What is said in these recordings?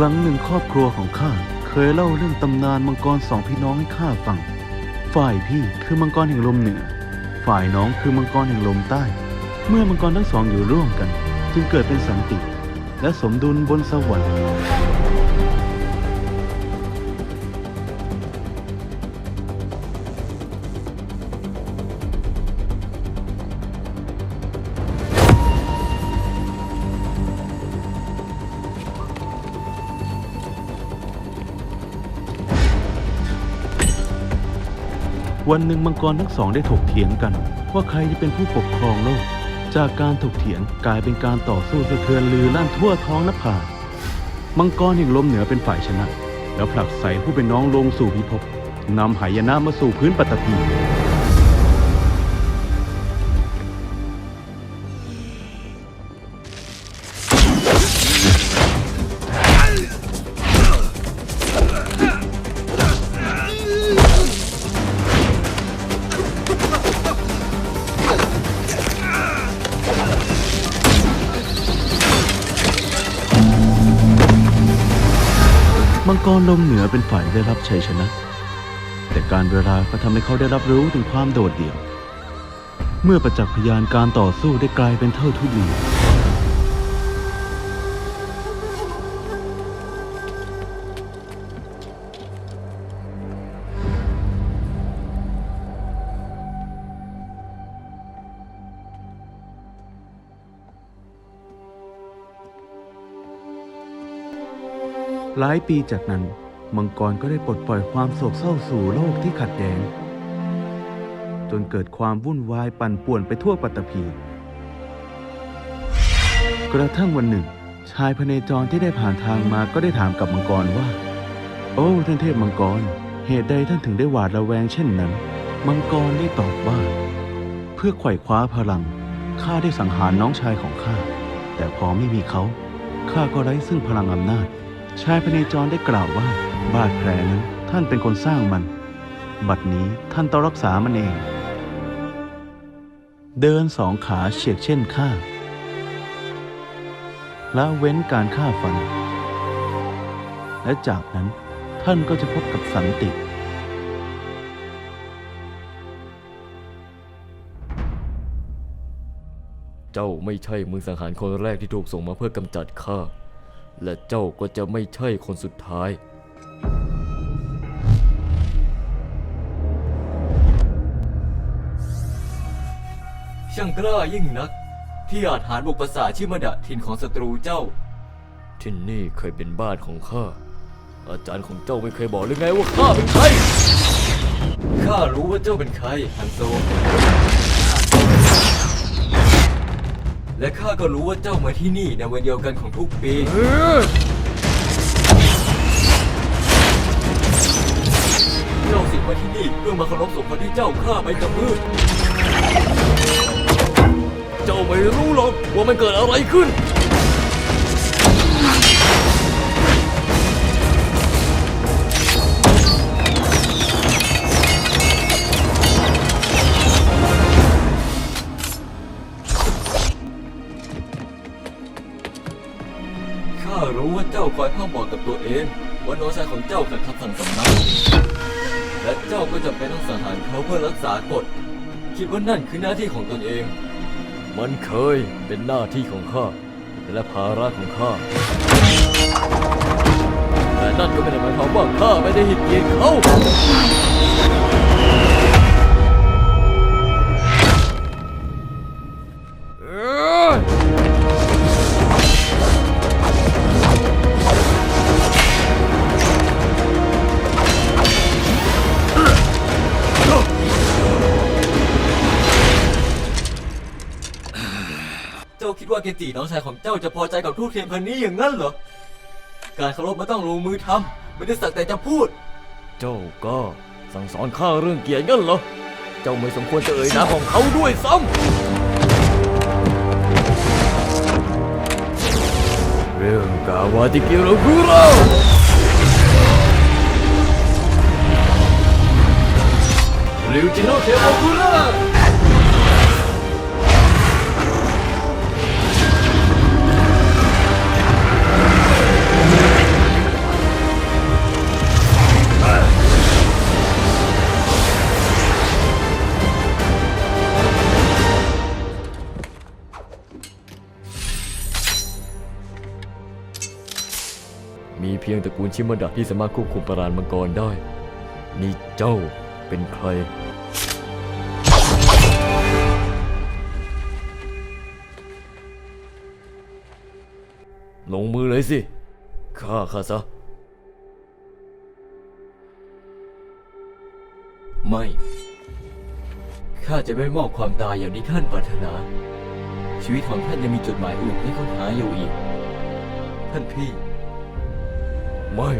ครั้งหนึ่งครอบครัวของข้าเคยเล่าเรื่องตำนานมังกรสองพี่น้องให้ข้าฟัง ฝ่ายพี่คือมังกรแห่งลมเหนือ ฝ่ายน้องคือมังกรแห่งลมใต้ เมื่อมังกรทั้งสองอยู่ร่วมกัน จึงเกิดเป็นสันติ และสมดุลบนสวรรค์ วันหนึ่งมังกรทั้งสองได้ถกเถียงกัน ว่าใครจะเป็นผู้ปกครองโลก จากการถกเถียงกลายเป็นการต่อสู้สะเทือนลือลั่นทั่วท้องนภามังกรแห่งลมเหนือเป็นฝ่ายชนะ แล้วผลักใส่ผู้เป็นน้องลงสู่พิภพนำหายนะมาสู่พื้นปัตต งกรลมเหนือเป็นฝ่ายได้รับชัยชนะ แต่การเวลาก็ทำให้เขาได้รับรู้ถึงความโดดเดี่ยว เมื่อประจักษ์พยานการต่อสู้ได้กลายเป็นเท่าทุลี หลายปีจากนั้น มังกรก็ได้ปลดปล่อยความโศกเศร้าสู่โลกที่ขัดแย้ง จนเกิดความวุ่นวายปั่นป่วนไปทั่วปัตตภีกระทั่งวันหนึ่ง ชายพเนจรที่ได้ผ่านทางมาก็ได้ถามกับมังกรว่า โอ้ท่านเทพมังกร เหตุใดท่านถึงได้หวาดระแวงเช่นนั้น มังกรได้ตอบว่า เพื่อไขว่คว้าพลังข้าได้สังหารน้องชายของข้าแต่พอไม่มีเขาข้าก็ไร้ซึ่งพลังอำนาจ ชายพเนจรได้กล่าวว่า บาดแผลนั้นท่านเป็นคนสร้างมัน บัดนี้ท่านต้องรักษามันเอง เดินสองขาเฉียดเช่นข้าละเว้นการฆ่าฟัน และจากนั้นท่านก็จะพบกับสันติเจ้าไม่ใช่มือสังหารคนแรกที่ถูกส่งมาเพื่อกำจัดข้า และเจ้าก็จะไม่ใช่คนสุดท้าย ช่างกล้ายิ่งนัก ที่อาจหารบุกประสาทชิมดะถิ่นของศัตรูเจ้า ที่นี่เคยเป็นบ้านของข้า อาจารย์ของเจ้าไม่เคยบอกหรือไงว่าข้าเป็นใคร ข้ารู้ว่าเจ้าเป็นใครฮันโซ และข้าก็รู้ว่าเจ้ามาที่นี่ในวันเดียวกันของทุกปี เจ้าสิงมาที่นี่เพื่อมาเคารพศพคนที่เจ้าฆ่าไปกับมือเจ้าไม่รู้หรอกว่ามันเกิดอะไรขึ้น รู้ว่าเจ้าคอยพร่ำบอกกับตัวเองว่าน้องชายของเจ้าขัดคำสั่งสำนักและเจ้าก็จะเป็นต้องสังหารเขาเพื่อรักษากฎคิดว่านั่นคือหน้าที่ของตนเอง มันเคยเป็นหน้าที่ของข้าและภาระของข้าแต่นั่นก็ไม่ได้หมายความว่าข้าไม่ได้เห็นเกียรติเขา ดว่าเกจิน้องชายของเจ้าจะพอใจกับทูตเทียนพันนี้อย่างนั้นเหรอ การเคารพมันต้องลงมือทำไม่ได้สักแต่จะพูด เจ้าก็สั่งสอนข้าเรื่องเกียรติงั้นเหรอ เจ้าไม่สมควรจะเอ่ยนามของเขาด้วยซ้ำเรื่องกาวาติกิโรคุโรริวจิโนเทโอคุโร พียงตระกูลชิมดะที่สามารถควบคุมปราณมังกรได้ นี่เจ้าเป็นใคร ลงมือเลยสิฆ่าข้าซะ ไม่ ข้าจะไม่มอบความตายอย่างที่ท่านปรารถนา ชีวิตของท่านยังมีจุดหมายอื่นให้ค้นหาอยู่อีก ท่านพี่ ไม่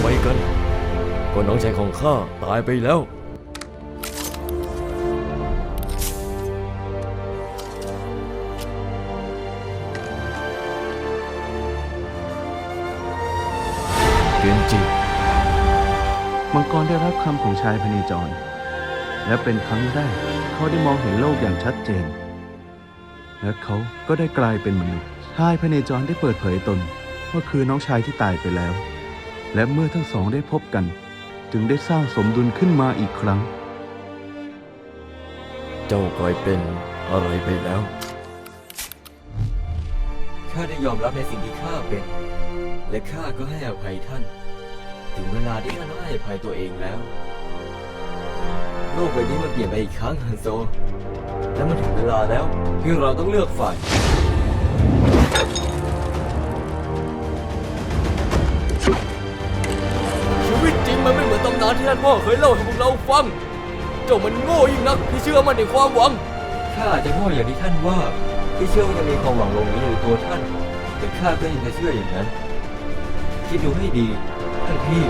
ไมกันก็น้องชายของข้าตายไปแล้ว เกนจิ มังกรได้รับคำของชายพเนจร และเป็นครั้งแรกเขาได้มองเห็นโลกอย่างชัดเจน และเขาก็ได้กลายเป็นมนุษย์ชายพเนจรได้เปิดเผยตน ว่าคือน้องชายที่ตายไปแล้ว และเมื่อทั้งสองได้พบกัน จึงได้สร้างสมดุลขึ้นมาอีกครั้ง เจ้ากลายเป็นอะไรไปแล้ว ข้าได้ยอมรับในสิ่งที่ข้าเป็น และข้าก็ให้อภัยท่าน ถึงเวลาที่ท่านต้องให้อภัยตัวเองแล้ว โลกใบนี้มันเปลี่ยนไปอีกครั้งฮันโซ และมันถึงเวลาแล้วที่เราต้องเลือกฝ่ายำนานที่ท่านพ่อเคยเล่าให้พวกเราฟัง เจ้ามันโง่ยิ่งนักที่เชื่อมันในความหวัง ข้าอาจจะโง่อย่างที่ท่านว่า ที่เชื่อว่ายังมีความหวังลงนี้อยู่ในตัวท่าน แต่ข้าก็ยังจะเชื่ออย่างนั้น คิดดูให้ดีท่านพี่